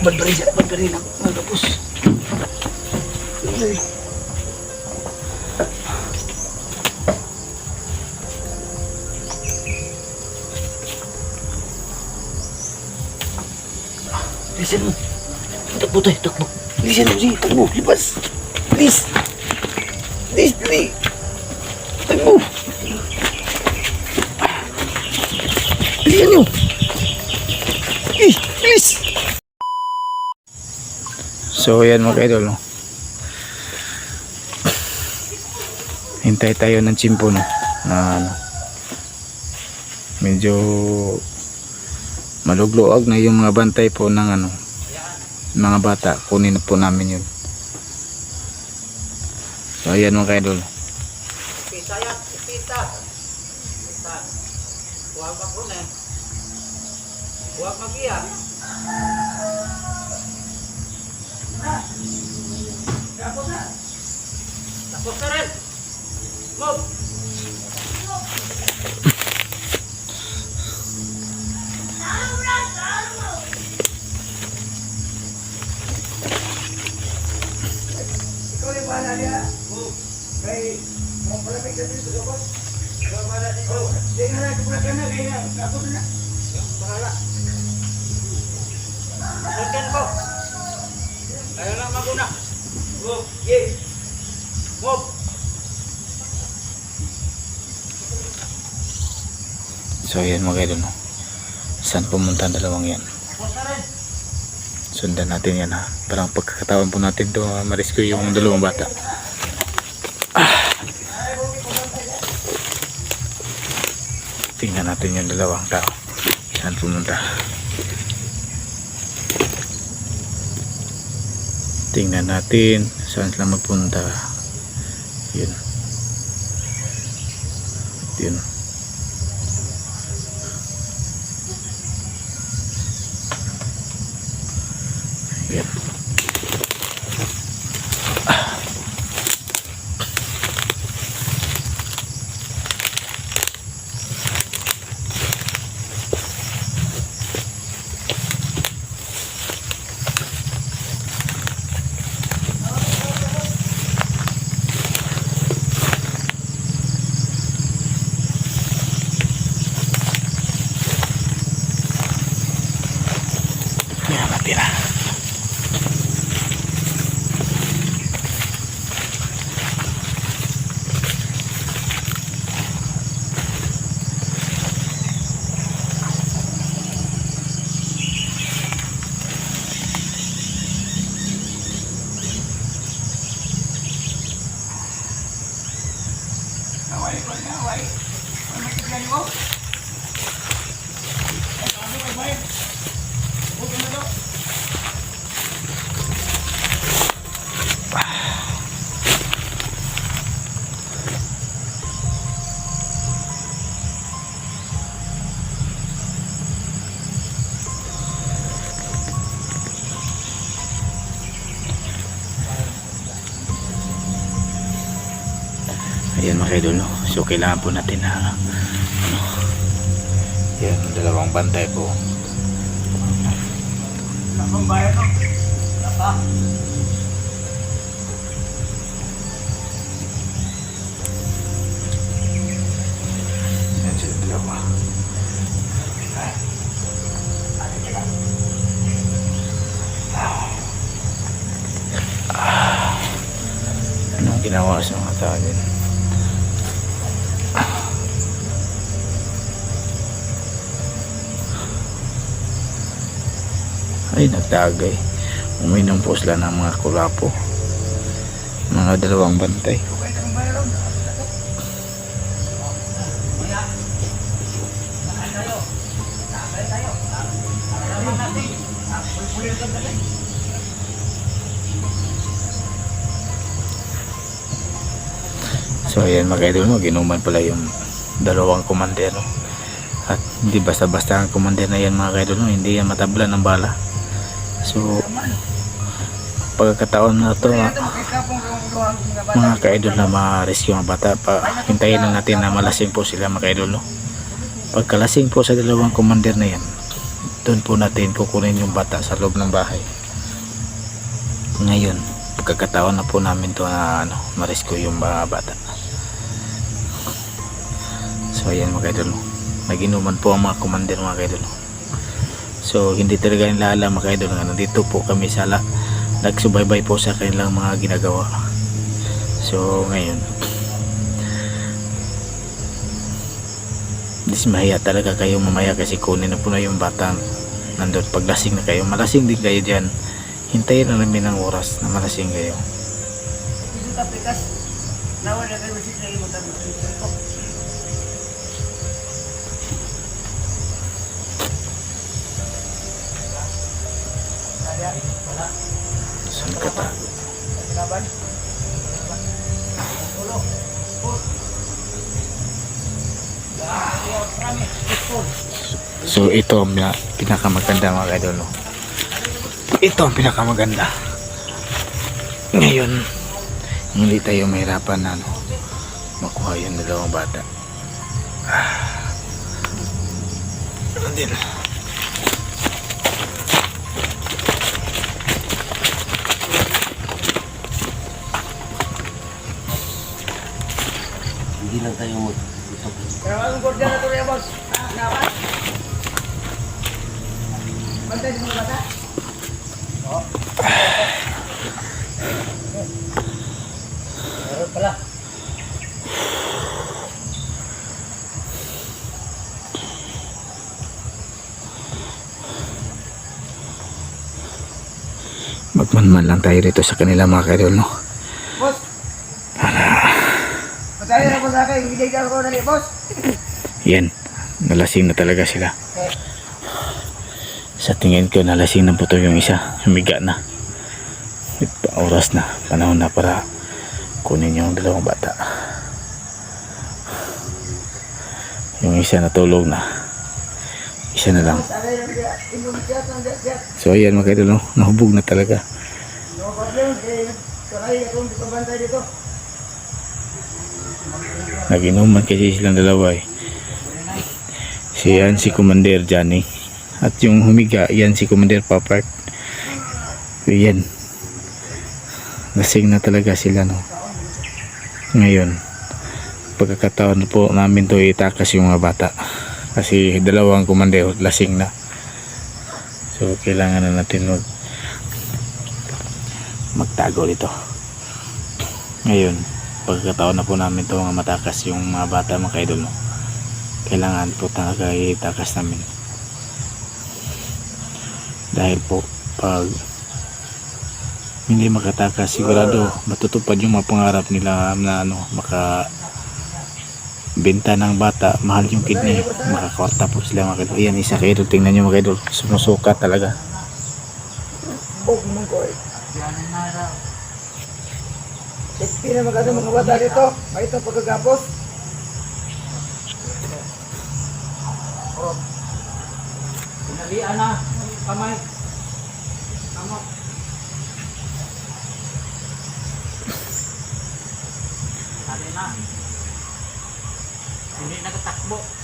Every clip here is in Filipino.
Balbari siya, balbari lang. Mga kapos. Ay. Bilisan mo. Takbo tayo, takbo. Bilisan mo, sige, takbo. Lipas. Bilis. Bilis, bilis. Takbo. Bilisan nyo. Eh, bilis. So yan mga idol no. Hintay tayo ng chimpo no. Na ano. Medyo malugluag na yung mga bantay po ng ano mga bata kunin po namin yun so ayan mga idol Pita yan, pita. Huwag pa po na. Huwag magiya. Tapos na. Na rin. Move. Ikaw yung bahala niya. Kay, mo palamig sa dito sa boss. Ikaw bahala dito. Di nga na, kapula ka na, kaya na, ako na. Bahala. Sasakyan ko. Ayaw maguna. Move. Yeah. Move. so ayan mga idol no. saan pumunta ang dalawang yan? Sundan natin yan ha? Parang pagkakatawan po natin to uh, ma-rescue yung dalawang bata. Ah. tingnan natin yung dalawang tao. Saan pumunta? Tingnan natin saan sila magpunta yun. Yun. Yun mga idol, no? So kailangan po natin na ano, yan, dalawang bantay po. Nakang bayan no? Naka. Yan sila dalawa. Ah. Ginawa sa mga tao din? Ay, nagtagay. Uminom po sila ng mga kulapo. Mga dalawang bantay. So ayan mga idol mo, ginuman pala yung dalawang komandero. At hindi basta-basta ang komandero na yan mga idol mo, hindi yan matabla ng bala. So pagkakataon na to mga kaidol na ma-rescue ang bata, pa, hintayin na natin na malasing po sila mga kaidol no. pagkalasing po sa dalawang commander na yan doon po natin kukunin yung bata sa loob ng bahay. Ngayon pagkakataon na po namin to na ano, ma-rescue yung mga bata. So ayan mga idol naginuman po ang mga commander mga idol so hindi talaga nila alam mga idol nga nandito po kami sa la nagsubaybay po sa kanilang mga ginagawa. So ngayon dismaya talaga kayo mamaya kasi kunin na po na yung batang nandun. Paglasing na kayo malasing din kayo dyan. Hintayin na namin ng oras na malasing kayo. Isang Push. so ito ang pina- pinakamaganda mga idol no? ito ang pinakamaganda ngayon hindi tayo mahirapan na ano, makuha yung dalawang bata ah. Ano Hindi lang tayo mag Pero anong gordya na ito boss? Nawa? Bantay sa mga bata? Oo. Meron pala. magmanman lang tayo rito sa kanila mga idol no? Boss! Matay na po sa akin. Hindi ka ako nali, boss. Yan. Nalasing na talaga sila. Eh, sa tingin ko nalasing na po to yung isa. Humiga na. Pa- oras na. Panahon na para kunin yung dalawang bata. Yung isa natulog na. Isa na lang. So ayan mga idol no? nahubog na talaga. No problem. Eh, Sakay akong di pa bantay dito. Naginuman kasi silang dalawa eh. Si yan si Commander Johnny. At yung humiga yan si Commander Papart so yan lasing na talaga sila no? Ngayon pagkakataon po namin to itakas yung mga bata. Kasi dalawang commander lasing na. So kailangan na natin mag magtago dito ngayon pagkakataon na po namin to mga matakas yung mga bata mga kaidol kailangan po talaga itakas namin. Dahil po pag hindi makatakas sigurado matutupad yung mga pangarap nila na ano maka benta ng bata mahal yung kidney makakwarta po sila mga kaidol. Ayan isa kayo tingnan nyo mga kaidol. Sumusuka talaga. Oh, mong ko Safety na maganda mga bata dito. May ito pagkagapos. Pinalian na. Kamay. Tama. Sali na. Hindi nakatakbo.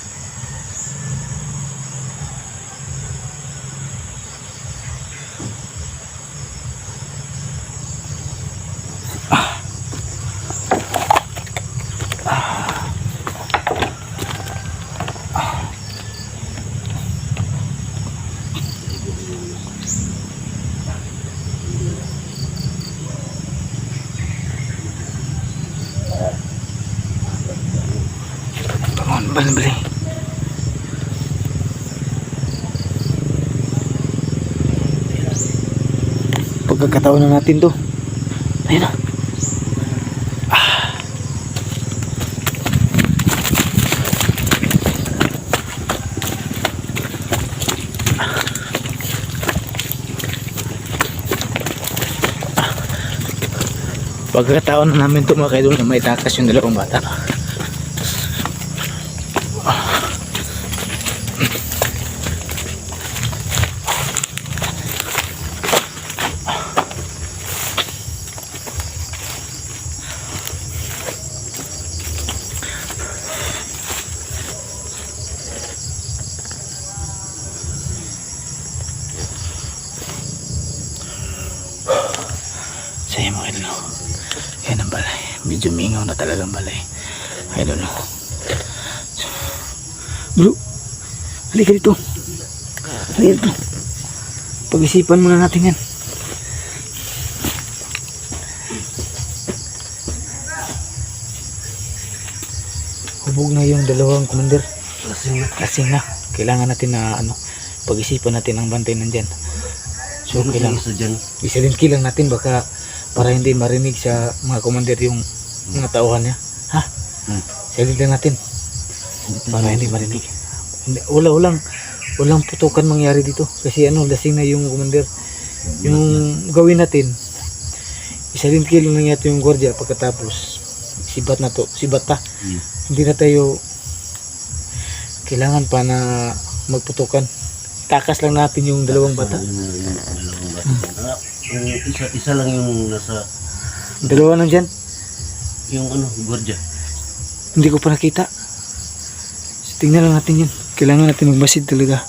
Pagkakataon na natin to. Ayun na. Pagkakataon na namin to mga kaidol na may takas yung dalawang bata. Sa'yo mo, idol. no? Yan ang balay. Mingaw na talagang balay. Idol. no? Bro, halika dito. Halika dito. Pag-isipan muna natin yan. Hubog na yung dalawang commander. Lasing na. Lasing na. Kailangan natin na ano, pag-isipan natin ang bantay nandyan. So, kailangan, isa dyan? isilin lang natin baka para hindi marinig sa mga commander yung mga tauhan niya. Ha? Hmm. Silin lang natin para hindi marinig. Wala, walang, walang putukan mangyari dito. Kasi ano, lasing na yung commander. Yung gawin natin, isalin lang natin yung gwardiya pagkatapos sibat na to, sibat pa. Hmm. Hindi na tayo kailangan pa na magputukan. Takas lang natin yung dalawang bata. Yun, yun, yun, dalawang bata. Ah, yung isa, isa lang yung nasa, Dalawa nandyan. Yung ano, gwardiya. Hindi ko pa nakita. Tingnan lang natin yun. Kailangan natin magmasid talaga.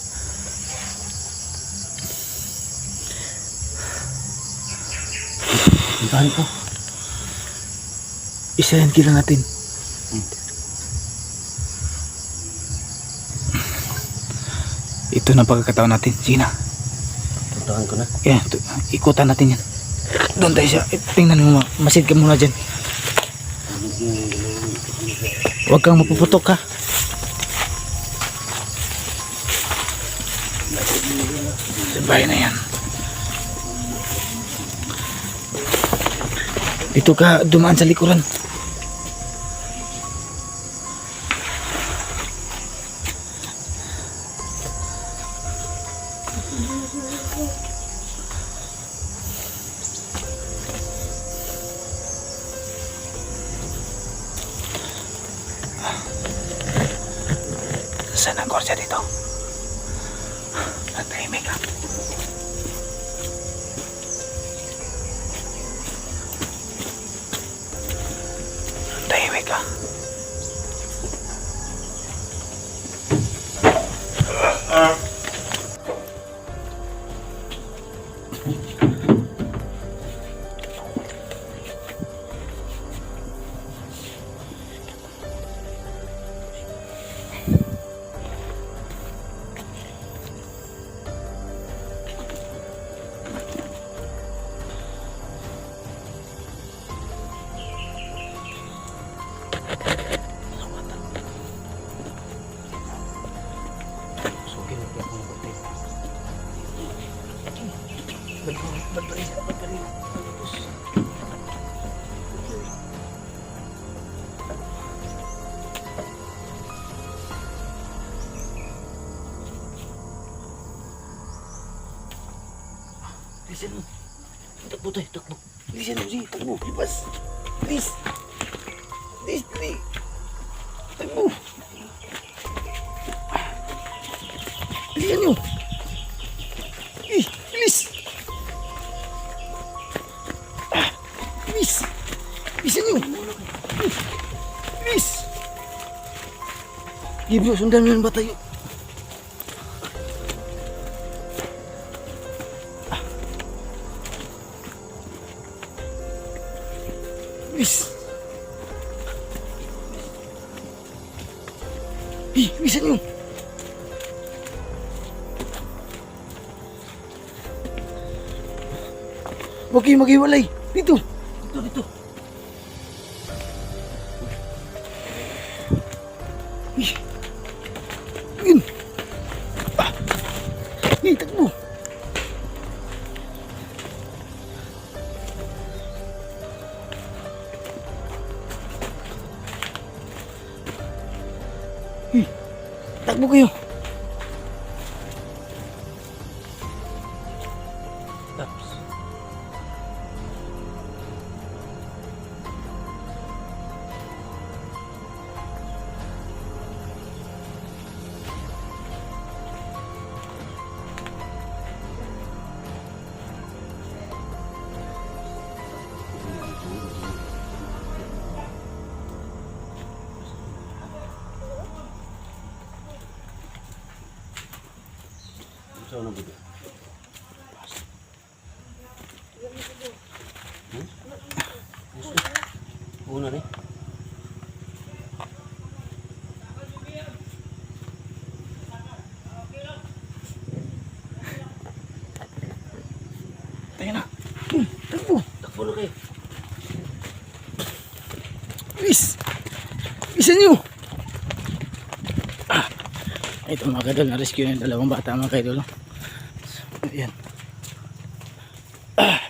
Puntahan ko. Isa yan kailangan natin. Ito na pagkakataon natin. Sige na. Puntahan ko na. Ito, ikutan natin yan. Doon tayo siya. Eh, Tingnan mo, ma- masid ka muna dyan. Huwag kang mapuputok ha. Sabay na yan. Dito ka dumaan sa likuran. Listen mo. Takbo tayo, takbo. Listen mo, sige, takbo. Lipas. Please. Please, please. Takbo. Bilisan nyo. Eh, bilis. Ah, bilis. Bilisan nyo. Bilis. Bro, sundan mo yan ba tayo? Bilis. Eh, bilisan nyo. Huwag kayong maghiwalay. Dito. Dito, dito. Eh, takbo kayo. Una ni. Tayo na. Hmm, takbo. Takbo na kayo. Bis! Bisan nyo! Ah, ito mga kadol, na-rescue yung dalawang bata mga kadol. So, ayan. Ah.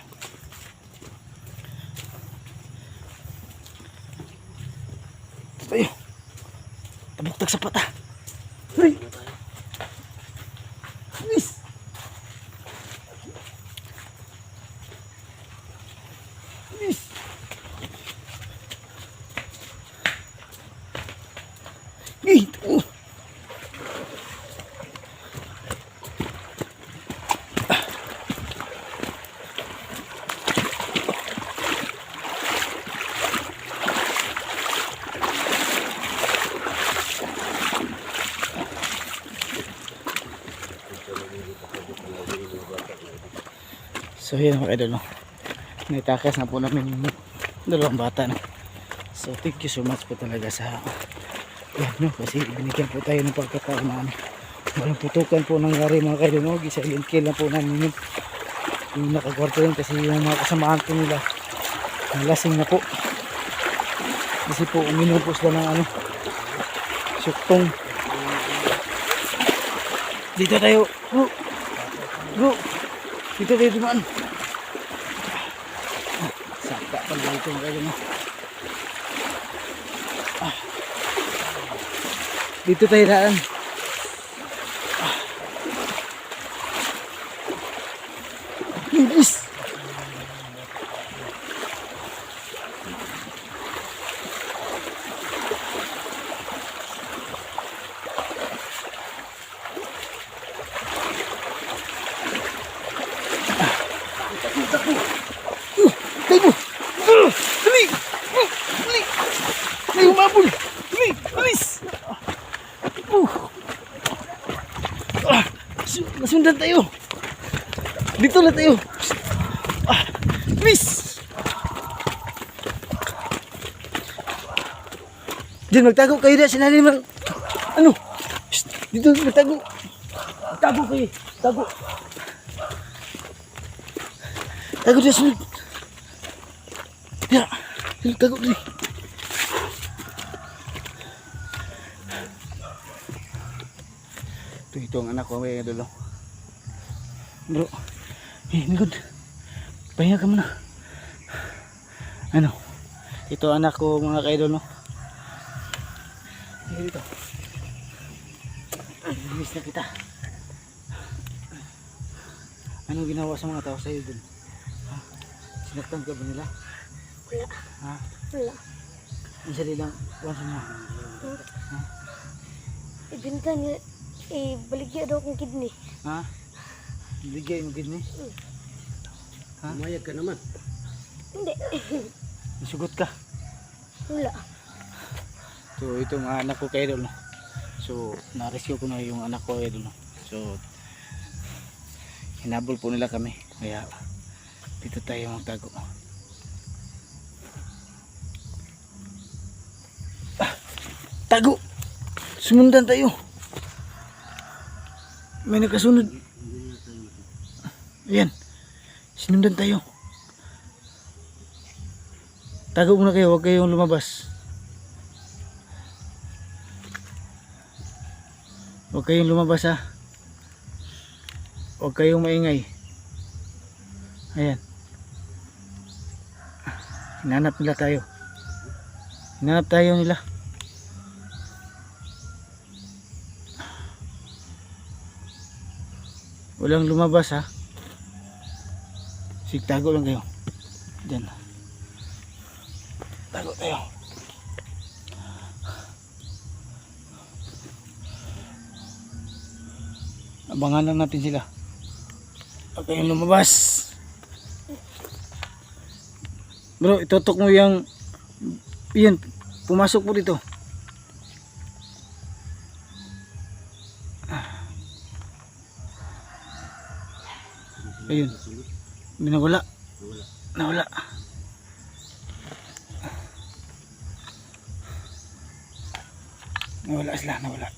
Tayo. Tabuktak sa pata. Ay! So yun mga idol. Naitakas na po namin yung dalawang bata no. So thank you so much po talaga sa yan no kasi binigyan po tayo ng pagkataon na ano. Walang putukan po nangyari mga kaidol no. Gisilent kill na po namin yun. Yung nakagwarto yun kasi yung mga kasamaan po nila nalasing na po. Kasi po uminom po sila ng ano suktong. Dito tayo. Bro. Bro. Dito tayo dumaan. Ah, Sakta pala ito mga kaidol no. Dito tayo daan. Bilis! Takbo, takbo! Uh, Takbo! Uh, Dali! Uh, Dali! May humabol! Dali! Bilis! Uh. Ah, su- nasundan tayo. Dito na tayo. Ah, miss. Diyan magtago kayo na sinalim ng ano? Shh, dito magtago. Tago kayo. Tago. Tago dyan sunod. Ya, dito tago dito. Ito, ito ang anak ko, may idolo. Bro, eh, good. Pahinga ka muna. Ano? Ito anak ko, mga kaidol, no? Miss na kita. Anong ginawa sa mga tao sa'yo dun? Ha? Sinaktan ka ba nila? Wala. Ha? Wala. Ang sali lang, wansa mo. Ibinta niya, eh, baligya daw akong kidney. Ha? Bigay mo gini. Ha? Umayag ka naman. Hindi. Nasugot ka. Wala. So ito mga anak ko kay idol no. So na-rescue ko na yung anak ko idol no. So hinabol po nila kami. Kaya dito tayo magtago. Ah, tago! Sumundan tayo. May nakasunod. Ayan. Sinundan tayo. Tago muna kayo, huwag kayong lumabas. Huwag kayong lumabas ha. Huwag kayong maingay. Ayan. Hinanap nila tayo. Hinanap tayo nila. Walang lumabas ha. Sige, tago lang kayo. Diyan. Tago tayo. abangan lang natin sila. Pagka yung lumabas. Bro itutok mo yung yun pumasok po dito. Ah. Ayun. Binawala nawala. Nawala sila nawala.